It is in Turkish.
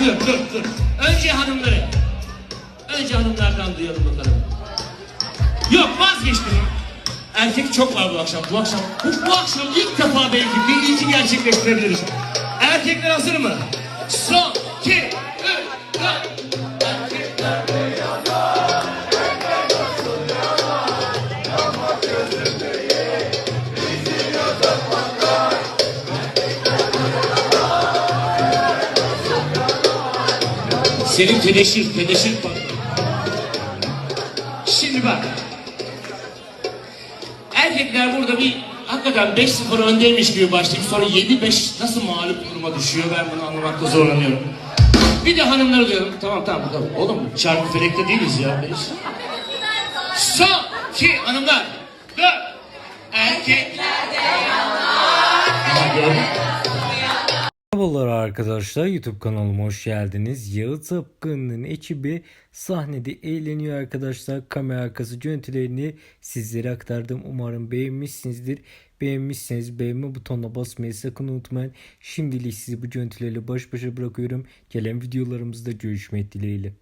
dur dur dur. Önce hanımları. Önce hanımlardan duyalım bakalım. Yok vazgeçtim. Erkek çok var bu akşam. Bu akşam, bu, bu akşam ilk defa belki bir ilki gerçekleştirebiliriz. Erkekler hazır mı? Son, iki, Senin teneşir, teneşir patladı. Şimdi bak. Erkekler burada bir hakikaten 5-0 öndeymiş gibi başlayıp sonra 7-5 nasıl mağlup duruma düşüyor ben bunu anlamakta zorlanıyorum. Bir de hanımları diyorum. Tamam tamam bakalım. Oğlum çarpı felekte değiliz ya. Beş. Son ki hanımlar. Dört. Erkekler de yanar. Merhabalar arkadaşlar YouTube kanalıma hoş geldiniz. Yağız Apkın'ın ekibi sahnede eğleniyor arkadaşlar. Kamera arkası görüntülerini sizlere aktardım. Umarım beğenmişsinizdir. Beğenmişseniz beğenme butonuna basmayı sakın unutmayın. Şimdilik sizi bu görüntülerle baş başa bırakıyorum. Gelen videolarımızda görüşmek dileğiyle.